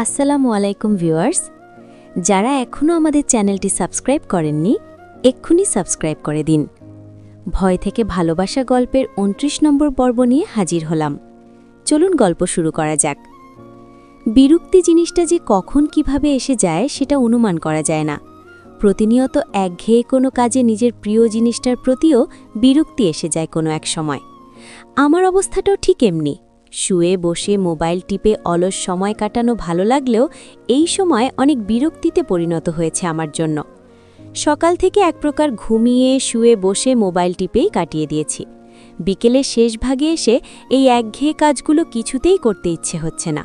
আসসালামু আলাইকুম ভিউয়ার্স। যারা এখনও আমাদের চ্যানেলটি সাবস্ক্রাইব করেননি, এক্ষুনি সাবস্ক্রাইব করে দিন। ভয় থেকে ভালোবাসা গল্পের উনত্রিশ নম্বর পর্ব নিয়ে হাজির হলাম। চলুন গল্প শুরু করা যাক। বিরক্তি জিনিসটা যে কখন কীভাবে এসে যায় সেটা অনুমান করা যায় না। প্রতিনিয়ত একঘেয়ে কোনো কাজে নিজের প্রিয় জিনিসটার প্রতিও বিরক্তি এসে যায় কোনো এক সময়। আমার অবস্থাটাও ঠিক এমনি। শুয়ে বসে মোবাইল টিপে অলস সময় কাটানো ভালো লাগলেও এই সময় অনেক বিরক্তিতে পরিণত হয়েছে আমার জন্য। সকাল থেকে এক প্রকার ঘুমিয়ে শুয়ে বসে মোবাইল টিপেই কাটিয়ে দিয়েছি। বিকেলের শেষ ভাগে এসে এই একঘেয়ে কাজগুলো কিছুতেই করতে ইচ্ছে হচ্ছে না।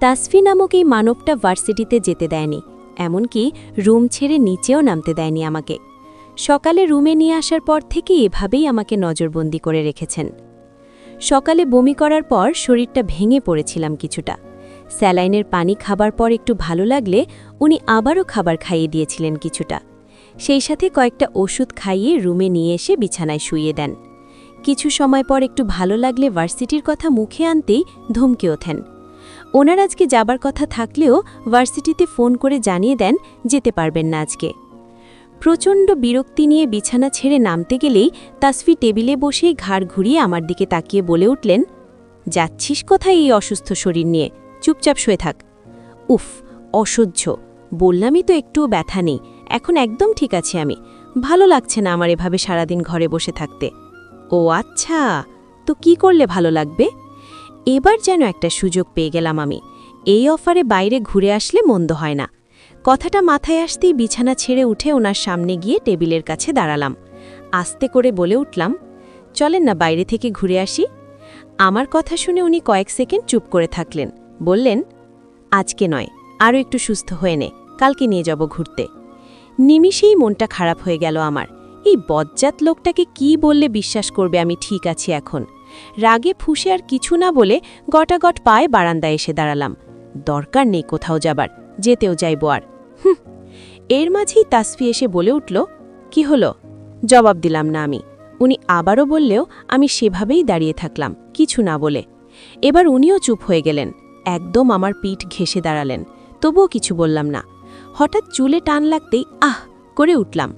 তাসফি নামক এই মানবটা ভার্সিটিতে যেতে দেয়নি, এমনকি রুম ছেড়ে নিচেও নামতে দেয়নি আমাকে। সকালে রুমে নিয়ে আসার পর থেকে এভাবেই আমাকে নজরবন্দি করে রেখেছেন। সকালে বমি করার পর শরীরটা ভেঙে পড়েছিলাম কিছুটা। স্যালাইনের পানি খাবার পর একটু ভালো লাগলে উনি আবারও খাবার খাইয়ে দিয়েছিলেন কিছুটা। সেই সাথে কয়েকটা ওষুধ খাইয়ে রুমে নিয়ে এসে বিছানায় শুইয়ে দেন। কিছু সময় পর একটু ভালো লাগলে ভার্সিটির কথা মুখে আনতেই ধমকে ওঠেন। ওনার আজকে যাবার কথা থাকলেও ভার্সিটিতে ফোন করে জানিয়ে দেন, যেতে পারবেন না আজকে। প্রচণ্ড বিরক্তি নিয়ে বিছানা ছেড়ে নামতে গেলেই তাসফি টেবিলে বসেই ঘাড় ঘুরিয়ে আমার দিকে তাকিয়ে বলে উঠলেন, যাচ্ছিস কোথায় এই অসুস্থ শরীর নিয়ে? চুপচাপ শুয়ে থাক। উফ, অসহ্য। বললামই তো একটুও ব্যথা নেই। এখন একদম ঠিক আছে আমি। ভালো লাগছে না আমার এভাবে সারাদিন ঘরে বসে থাকতে। ও আচ্ছা তো কি করলে ভালো লাগবে? এবার যেন একটা সুযোগ পেয়ে গেলাম আমি। এই অফারে বাইরে ঘুরে আসলে মন্দ হয় না। কথাটা মাথায় আসতেই বিছানা ছেড়ে উঠে ওনার সামনে গিয়ে টেবিলের কাছে দাঁড়ালাম। আস্তে করে বলে উঠলাম, চলেন না বাইরে থেকে ঘুরে আসি। আমার কথা শুনে উনি কয়েক সেকেন্ড চুপ করে থাকলেন। বললেন, আজকে নয়, আরও একটু সুস্থ হয়ে নে, কালকে নিয়ে যাব ঘুরতে। নিমিষেই মনটা খারাপ হয়ে গেল আমার। এই বজ্জাত লোকটাকে কি বললে বিশ্বাস করবে আমি ঠিক আছি এখন? রাগে ফুসে আর কিছু না বলে গটাগট পায়ে বারান্দায় এসে দাঁড়ালাম। দরকার নেই কোথাও যাবার। যেতেও যাইব আর। হুম এর মাঝেই তাসফি এসে বলে উঠল, কি হলো? জবাব দিলাম না আমি। উনি আবারও বললেও আমি সেভাবেই দাঁড়িয়ে থাকলাম, কিছু না বলে। এবার উনিও চুপ হয়ে গেলেন, একদম আমার পিঠ ঘেসে দাঁড়ালেন, তবুও কিছু বললাম না। হঠাৎ চুলে টান লাগতেই আহ, করে উঠলাম।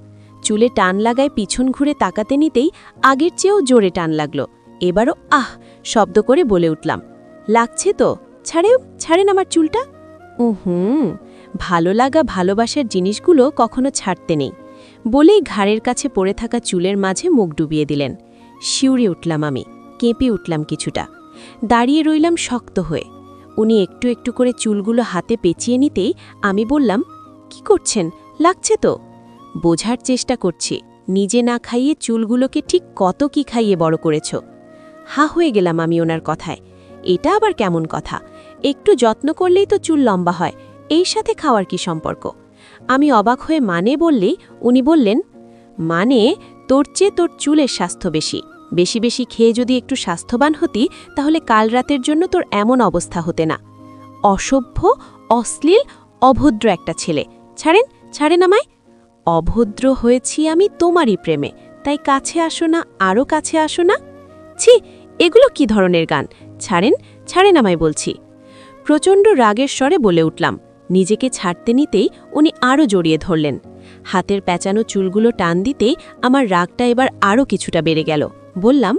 চুলে টান লাগায় পিছন ঘুরে তাকাতে নিতেই আগের চেয়েও জোরে টান লাগল। এবারও আহ, শব্দ করে বলে উঠলাম, লাগছে তো, ছাড়েও, ছাড়েন আমার চুলটা? হুম ভালো লাগা ভালোবাসার জিনিসগুলো কখনো ছাড়তে নেই। বলেই ঘাড়ের কাছে পড়ে থাকা চুলের মাঝে মুখ ডুবিয়ে দিলেন। শিউরে উঠলাম আমি, কেঁপে উঠলাম কিছুটা। দাঁড়িয়ে রইলাম শক্ত হয়ে। উনি একটু একটু করে চুলগুলো হাতে পেঁচিয়ে নিতেই আমি বললাম, কি করছেন? লাগছে তো? বোঝার চেষ্টা করছি, নিজে না খাইয়ে চুলগুলোকে ঠিক কত কি খাইয়ে বড় করেছ। হা হয়ে গেলাম আমি ওনার কথায়। এটা আবার কেমন কথা? একটু যত্ন করলেই তো চুল লম্বা হয়। এই সাথে খাওয়ার কি সম্পর্ক? আমি অবাক হয়ে মানে বললেই উনি বললেন মানে তোর চেয়ে তোর চুলের স্বাস্থ্য বেশি। বেশি বেশি খেয়ে যদি একটু স্বাস্থ্যবান হতি, তাহলে কাল রাতের জন্য তোর এমন অবস্থা হতে না। অসভ্য, অশ্লীল, অভদ্র একটা ছেলে। ছাড়েন ছাড়েন আমায়। অভদ্র হয়েছি আমি তোমারই প্রেমে। তাই কাছে আসো না আরও কাছে আসো না। ছি, এগুলো কি ধরনের গান? ছাড়েন ছাড়েন আমায় বলছি। প্রচণ্ড রাগের স্বরে বলে উঠলাম। নিজেকে ছাড়তে নিতেই উনি আরও জড়িয়ে ধরলেন। হাতের প্যাঁচানো চুলগুলো টান দিতেই আমার রাগটা এবার আরও কিছুটা বেড়ে গেল। বললাম,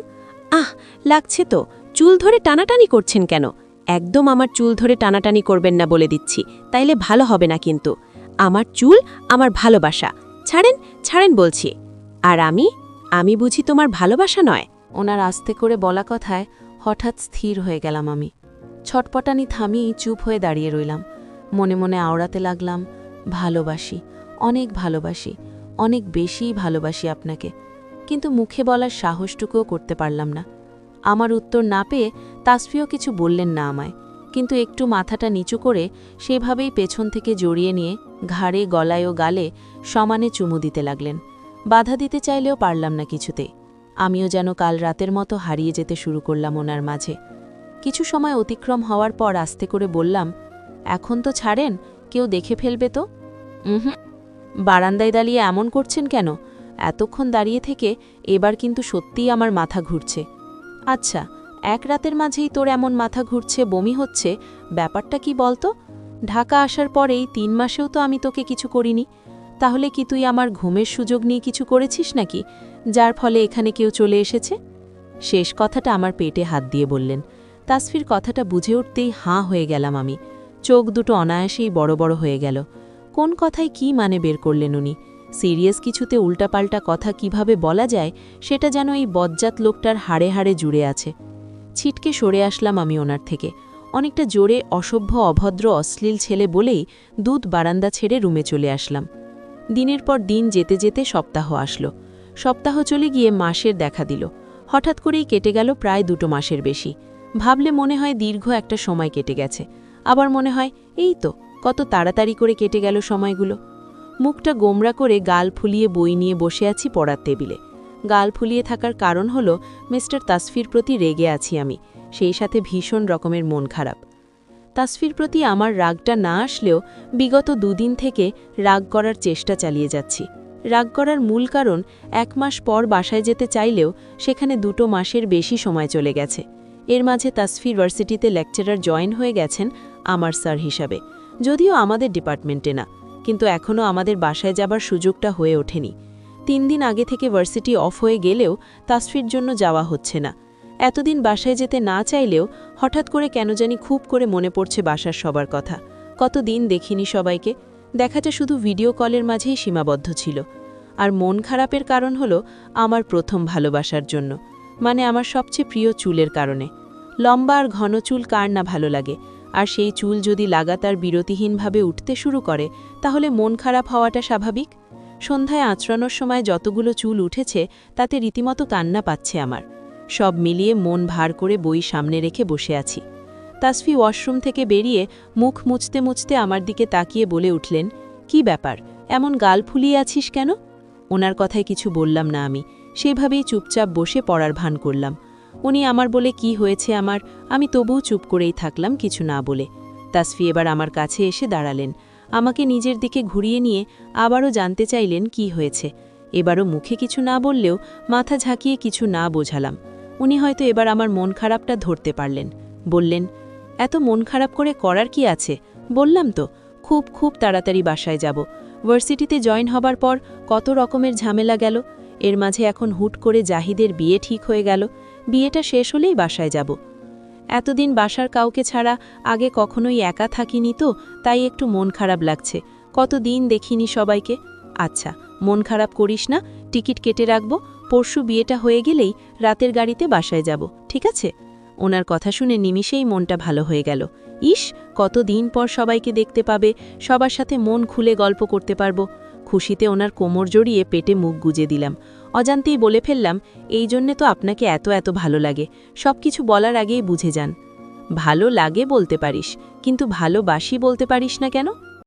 আহ, লাগছে তো। চুল ধরে টানাটানি করছেন কেন? একদম আমার চুল ধরে টানাটানি করবেন না বলে দিচ্ছি। তাইলে ভালো হবে না কিন্তু। আমার চুল আমার ভালোবাসা। ছাড়েন ছাড়েন বলছি। আর আমি? আমি বুঝি তোমার ভালোবাসা নয়? ওনার আস্তে করে বলা কথায় হঠাৎ স্থির হয়ে গেলাম আমি। ছটপটানি থামিয়ে চুপ হয়ে দাঁড়িয়ে রইলাম। মনে মনে আওড়াতে লাগলাম, ভালোবাসি, অনেক ভালোবাসি, অনেক বেশিই ভালোবাসি আপনাকে। কিন্তু মুখে বলার সাহসটুকুও করতে পারলাম না। আমার উত্তর না পেয়ে তাসফিও কিছু বললেন না আমায়। কিন্তু একটু মাথাটা নিচু করে সেভাবেই পেছন থেকে জড়িয়ে নিয়ে ঘাড়ে, গলায় ও গালে সমানে চুমু দিতে লাগলেন। বাধা দিতে চাইলেও পারলাম না কিছুতে আমিও যেন কাল রাতের মতো হারিয়ে যেতে শুরু করলাম ওনার মাঝে। কিছু সময় অতিক্রম হওয়ার পর আস্তে করে বললাম, এখন তো ছাড়েন, কেউ দেখে ফেলবে তো? হুম বারান্দায় দাঁড়িয়ে এমন করছেন কেন? এতক্ষণ দাঁড়িয়ে থেকে এবার কিন্তু সত্যিই আমার মাথা ঘুরছে। আচ্ছা এক রাতের মাঝেই তোর এমন মাথা ঘুরছে, বমি হচ্ছে, ব্যাপারটা কি বলতো? ঢাকা আসার পরেই তিন মাসেও তো আমি তোকে কিছু করিনি। তাহলে কি তুই আমার ঘুমের সুযোগ নিয়ে কিছু করেছিস নাকি, যার ফলে এখানে কেউ চলে এসেছে? শেষ কথাটা আমার পেটে হাত দিয়ে বললেন। তাসফির কথাটা বুঝে উঠতেই হাঁ হয়ে গেলাম আমি। চোখ দুটো অনায়াসেই বড় বড় হয়ে গেল। কোন কথায় কি মানে বের করলেন উনি? সিরিয়াস কিছুতে উল্টাপাল্টা কথা কীভাবে বলা যায়, সেটা যেন এই বজ্জাত লোকটার হাড়ে হাড়ে জুড়ে আছে। ছিটকে সরে আসলাম আমি ওনার থেকে। অনেকটা জোরে অসভ্য, অভদ্র, অশ্লীল ছেলে বলেই দুধ বারান্দা ছেড়ে রুমে চলে আসলাম। দিনের পর দিন যেতে যেতে সপ্তাহ আসলো। সপ্তাহ চলে গিয়ে মাসের দেখা দিল। হঠাৎ করেই কেটে গেল প্রায় দুটো মাসের বেশি। ভাবলে মনে হয় দীর্ঘ একটা সময় কেটে গেছে। আবার মনে হয়, এই তো, কত তাড়াতাড়ি করে কেটে গেল সময়গুলো। মুখটা গোমরা করে গাল ফুলিয়ে বই নিয়ে বসে আছি পড়ার টেবিলে। গাল ফুলিয়ে থাকার কারণ হল, মিস্টার তাসফির প্রতি রেগে আছি আমি, সেই সাথে ভীষণ রকমের মন খারাপ। তাসফির প্রতি আমার রাগটা না আসলেও বিগত দুদিন থেকে রাগ করার চেষ্টা চালিয়ে যাচ্ছি। রাগ করার মূল কারণ, এক মাস পর বাসায় যেতে চাইলেও সেখানে দুটো মাসের বেশি সময় চলে গেছে। এর মাঝে তাসফির ভার্সিটিতে লেকচারার জয়েন হয়ে গেছেন আমার স্যার হিসাবে। যদিও আমাদের ডিপার্টমেন্টে না, কিন্তু এখনও আমাদের বাসায় যাবার সুযোগটা হয়ে ওঠেনি। তিন দিন আগে থেকে ভার্সিটি অফ হয়ে গেলেও তাসফির জন্য যাওয়া হচ্ছে না। এতদিন বাসায় যেতে না চাইলেও হঠাৎ করে কেন জানি খুব করে মনে পড়ছে বাসার সবার কথা। কত দিন দেখিনি সবাইকে দেখাটা শুধু ভিডিও কলের মাঝেই সীমাবদ্ধ ছিল। আর মন খারাপের কারণ হলো আমার প্রথম ভালোবাসার জন্য। মানে আমার সবচেয়ে প্রিয় চুলের কারণে। লম্বা আর ঘন চুল কার না ভালো লাগে? আর সেই চুল যদি লাগাতার বিরতিহীনভাবে উঠতে শুরু করে, তাহলে মন খারাপ হওয়াটা স্বাভাবিক? সন্ধ্যায় আঁচড়ানোর সময় যতগুলো চুল উঠেছে, তাতে রীতিমতো কান্না পাচ্ছে আমার। সব মিলিয়ে মন ভার করে বই সামনে রেখে বসে আছি। তাসফি ওয়াশরুম থেকে বেরিয়ে মুখ মুছতে মুছতে আমার দিকে তাকিয়ে বলে উঠলেন, কি ব্যাপার? এমন গাল ফুলিয়ে আছিস কেন? ওনার কথায় কিছু বললাম না আমি। সেভাবেই চুপচাপ বসে পড়ার ভান করলাম। উনি আমার বলে, কি হয়েছে আমার? আমি তবুও চুপ করেই থাকলাম কিছু না বলে। তাসফি এবার আমার কাছে এসে দাঁড়ালেন। আমাকে নিজের দিকে ঘুরিয়ে নিয়ে আবারও জানতে চাইলেন, কি হয়েছে? এবারও মুখে কিছু না বললেও মাথা ঝাঁকিয়ে কিছু না বোঝালাম। উনি হয়তো এবার আমার মন খারাপটা ধরতে পারলেন। বললেন, এত মন খারাপ করে করার কি আছে? বললাম তো, খুব খুব তাড়াতাড়ি বাসায় যাব। ভার্সিটিতে জয়েন হবার পর কত রকমের ঝামেলা গেল। এর মাঝে এখন হুট করে জাহিদের বিয়ে ঠিক হয়ে গেল। বিয়েটা শেষ হলেই বাসায় যাব। এতদিন বাসার কাউকে ছাড়া আগে কখনোই একা থাকিনি তো, তাই একটু মন খারাপ লাগছে। কত দিন দেখিনি সবাইকে। আচ্ছা মন খারাপ করিস না, টিকিট কেটে রাখব। পরশু বিয়েটা হয়ে গেলেই রাতের গাড়িতে বাসায় যাব, ঠিক আছে? ওনার কথা শুনে নিমিষেই মনটা ভালো হয়ে গেল। ইস কত দিন পর সবাইকে দেখতে পাবে, সবার সাথে মন খুলে গল্প করতে পারব। খুশিতে ওনার কোমর জড়িয়ে পেটে মুখ গুজে দিলাম। অজান্তেই বলে ফেললাম, এই জন্যে তো আপনাকে এত এত ভালো লাগে। সব কিছু বলার আগেই বুঝে যান। ভালো লাগে বলতে পারিস, কিন্তু ভালোবাসি বলতে পারিস না কেন?